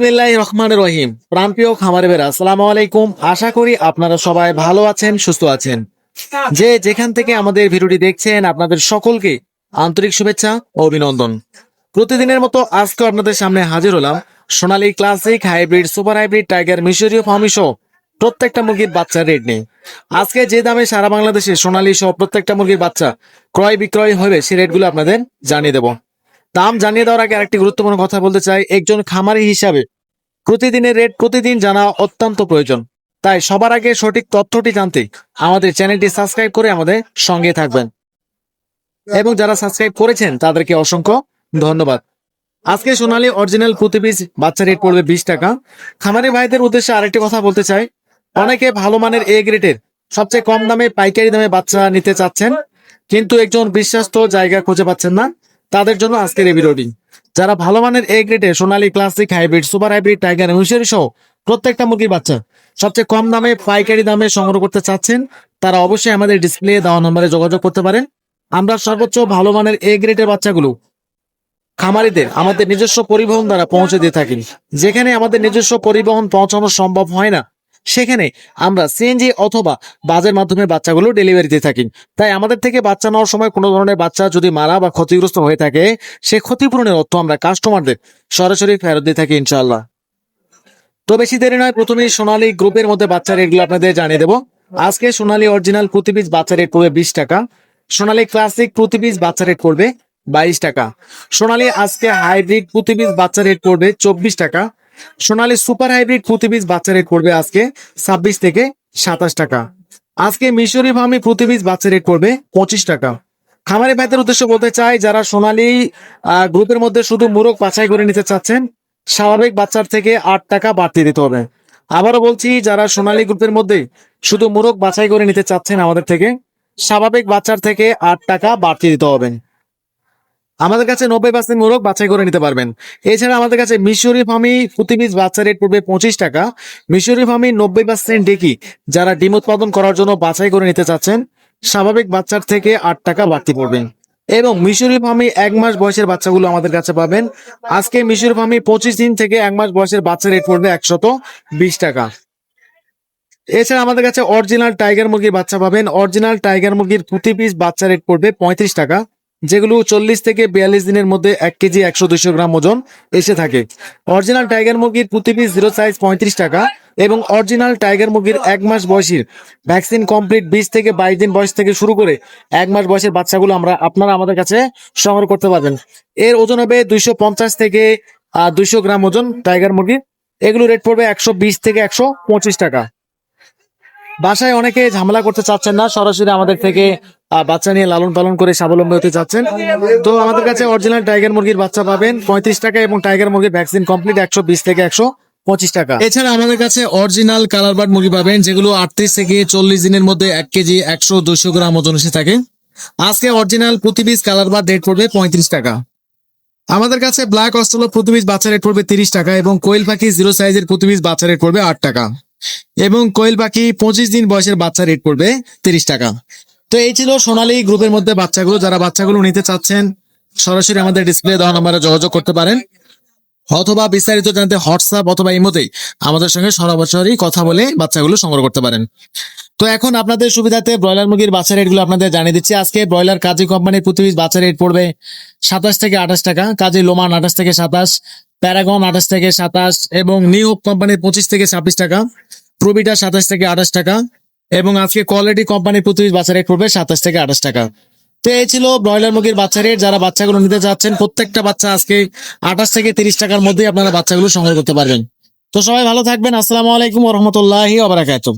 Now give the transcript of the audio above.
রহমান রহিম। প্রাণপ্রিয় খামারে বেরা আসসালামু আলাইকুম। আশা করি আপনারা সবাই ভালো আছেন, সুস্থ আছেন। যে যেখান থেকে আমাদের ভিডিওটি দেখছেন, আপনাদের সকলকে আন্তরিক শুভেচ্ছা ও অভিনন্দন। প্রতিদিনের মতো আজকে আপনাদের সামনে হাজির হলাম Sonali classic hybrid, super hybrid, tiger, মিশরীয় ফার্মি সহ প্রত্যেকটা মুরগির বাচ্চার রেট নেই আজকে যে দামে সারা বাংলাদেশে সোনালী সহ প্রত্যেকটা মুরগির বাচ্চা ক্রয় বিক্রয় হবে সেই রেটগুলো আপনাদের জানিয়ে দেবো। দাম জানিয়ে দেওয়ার আগে আরেকটি গুরুত্বপূর্ণ কথা বলতে চাই। একজন খামারি হিসাবে প্রতিদিনের রেট প্রতিদিন জানা অত্যন্ত প্রয়োজন। তাই সবার আগে সঠিক তথ্যটি জানতে আমাদের চ্যানেলটি সাবস্ক্রাইব করে আমাদের সঙ্গে থাকবেন। এবং যারা সাবস্ক্রাইব করেছেন, তাদেরকে অসংখ্য ধন্যবাদ। আজকে সোনালি অরিজিনাল প্রতি পিস, বাচ্চা রেট পড়বে বিশ টাকা। খামারি ভাইদের উদ্দেশ্যে আরেকটি কথা বলতে চাই। অনেকে ভালো মানের এ গ্রেডের, সবচেয়ে কম দামে পাইকারি দামে বাচ্চা নিতে চাচ্ছেন, কিন্তু একজন বিশ্বাস্ত জায়গা খুঁজে পাচ্ছেন না। তাদের জন্য আজকের এই ভিডিওটি। যারা ভালো মানের এ গ্রেডে Sonali classic hybrid super hybrid tiger হুইশারি সহ প্রত্যেকটা মুরগির বাচ্চা সবচেয়ে কম দামে, পাইকারি দামে সংগ্রহ করতে চাচ্ছেন, তারা অবশ্যই আমাদের ডিসপ্লে দেওয়া নম্বরে যোগাযোগ করতে পারেন। আমরা সর্বোচ্চ ভালো মানের এ গ্রেডের বাচ্চাগুলো খামারিদের আমাদের নিজস্ব পরিবহন দ্বারা পৌঁছে দিয়ে থাকি। যেখানে আমাদের নিজস্ব পরিবহন পৌঁছানো সম্ভব হয় না। সেখানে আমরা সিএনজি অথবা বাজের মাধ্যমে বাচ্চাগুলো ডেলিভারি দিয়ে থাকি। তাই আমাদের থেকে বাচ্চা নেওয়ার সময় কোনো ধরনের বাচ্চা যদি মারা বা ক্ষতিগ্রস্ত হয়ে থাকে, সে ক্ষতিপূরণের অর্থ আমরা কাস্টমারদের সরাসরি ফেরত দিয়ে থাকি ইনশাআল্লাহ। তো বেশি দেরি নয়, প্রথমেই সোনালী গ্রুপের মধ্যে বাচ্চা রেটগুলো আপনাদের জানিয়ে দেবো। আজকে সোনালী অরিজিনাল প্রতি পিস বাচ্চা রেট পড়বে বিশ টাকা। সোনালী ক্লাসিক প্রতি পিস বাচ্চা রেট পড়বে বাইশ টাকা। সোনালী আজকে হাইব্রিড প্রতি পিস বাচ্চা রেট পড়বে চব্বিশ টাকা। সোনালী সুপার হাইব্রিড প্রতি পিস বাচ্চা রেট পড়বে আজকে ছাব্বিশ থেকে সাতাশ টাকা। আজকে মিশরি ফার্মি প্রতি পিস বাচ্চা রেট পড়বে পঁচিশ টাকা। খামারি ভাইদের উদ্দেশ্য বলতে চাই, যারা সোনালী গ্রুপের মধ্যে শুধু মুরগ বাছাই করে নিতে চাচ্ছেন, স্বাভাবিক বাচ্চার থেকে আট টাকা বাড়তি দিতে হবে। আবারও বলছি, যারা সোনালী গ্রুপের মধ্যে শুধু মুরগ বাছাই করে নিতে চাচ্ছেন আমাদের থেকে, স্বাভাবিক বাচ্চার থেকে আট টাকা বাড়তি দিতে হবে। আমাদের কাছে নব্বই পার্সেন্ট মোরগ বাছাই করে নিতে পারবেন। এছাড়া আমাদের কাছে মিশরি ফার্মি প্রতি পিস বাচ্চা রেট পড়বে পঁচিশ টাকা। মিশরি ফার্মি নব্বই পার্সেন্ট ডেকি, যারা ডিম উৎপাদন করার জন্য বাছাই করে নিতে চাচ্ছেন, স্বাভাবিক বাচ্চার থেকে আট টাকা বাড়তি পড়বে। এবং মিশরি ফার্মি এক মাস বয়সের বাচ্চাগুলো আমাদের কাছে পাবেন। আজকে মিশরি ফার্মি পঁচিশ দিন থেকে এক মাস বয়সের বাচ্চা রেট পড়বে একশত বিশ টাকা। এছাড়া আমাদের কাছে অরিজিনাল টাইগার মুরগির বাচ্চা পাবেন। অরিজিনাল টাইগার মুরগির প্রতি পিস বাচ্চা রেট পড়বে পঁয়ত্রিশ টাকা। যেগুলো চল্লিশ থেকে বিয়াল্লিশ দিনের মধ্যে এক কেজি একশো দুইশো গ্রাম ওজন এসে থাকে। অরিজিনাল টাইগার মুরগির প্রতি পিস জিরো সাইজ পঁয়ত্রিশ টাকা এবং অরিজিনাল টাইগার মুরগির এক মাস বয়সীর ভ্যাকসিন কমপ্লিট বিশ থেকে বাইশ দিন বয়স থেকে শুরু করে এক মাস বয়সের বাচ্চাগুলো আমরা আপনারা আমাদের কাছে সংগ্রহ করতে পারবেন। এর ওজন হবে দুইশো পঞ্চাশ থেকে দুইশো গ্রাম ওজন টাইগার মুরগির। এগুলো রেট পড়বে একশো বিশ থেকে একশো পঁচিশ টাকা। বাসায় অনেকে ঝামেলা করতে চাচ্ছেন না, সরাসরি আমাদের থেকে বাচ্চা নিয়ে লালন পালন করে স্বাবলম্বী হতে চাচ্ছেন। তো আমাদের কাছে অরিজিনাল টাইগার মুরগির বাচ্চা পাবেন, পঁয়ত্রিশ টাকা এবং টাইগার মুরগির ভ্যাকসিন কমপ্লিট একশো বিশ থেকে একশো পঁচিশ টাকা। এছাড়া আমাদের কাছে অরিজিনাল কালার বার্ড মুরগি পাবেন, যেগুলো আটত্রিশ থেকে চল্লিশ দিনের মধ্যে এক কেজি একশো দুশো গ্রাম ওজন এসে থাকে। আজকে অরিজিনাল প্রতি কালার বার্ড রেট পড়বে পঁয়ত্রিশ টাকা। আমাদের কাছে ব্ল্যাক অস্ট্রেলো প্রতি বাচ্চা রেট পড়বে তিরিশ টাকা এবং কোয়েল পাখি জিরো সাইজের প্রতি বাচ্চা রেট পড়বে আট টাকা। এবং কোয়েল পাখি পঁচিশ দিন বয়সের বাচ্চা রেট পড়বে তিরিশ টাকা। তো এই ছিল সোনালী গ্রুপের মধ্যে বাচ্চাগুলো। যারা বাচ্চাগুলো নিতে চাচ্ছেন, সরাসরি আমাদের ডিসপ্লে দেওয়া নম্বরে যোগাযোগ করতে পারেন। অথবা বিস্তারিত জানতে হোয়াটসঅ্যাপ অথবা ইমোতেই আমাদের সঙ্গে সরাসরি কথা বলে বাচ্চাগুলো সংগ্রহ করতে পারেন। তো এখন আপনাদের সুবিধাতে ব্রয়লার মুরগির বাচ্চা রেটগুলো আপনাদের জানিয়ে দিচ্ছি। আজকে ব্রয়লার কাজী কোম্পানির প্রতি বাচ্চা রেট পড়বে সাতাশ থেকে আঠাশ টাকা, কাজী লোমান আঠাশ থেকে সাতাশ, প্যারাগন আঠাশ থেকে সাতাশ এবং নিউ কোম্পানির পঁচিশ থেকে ছাব্বিশ টাকা, প্রবিটা সাতাশ থেকে আঠাশ টাকা এবং আজকে কোয়ালিটি কোম্পানির প্রতি বাচ্চা রেট পড়বে সাতাশ থেকে আঠাশ টাকা। তো এই ছিল ব্রয়লার মুরগির বাচ্চা রেট যারা বাচ্চাগুলো নিতে চাচ্ছেন, প্রত্যেকটা বাচ্চা আজকে আঠাশ থেকে তিরিশ টাকার মধ্যেই আপনারা বাচ্চাগুলো সংগ্রহ করতে পারবেন। তো সবাই ভালো থাকবেন। আসসালামু আলাইকুম রহমতুল্লাহি ওবরাকাতুহ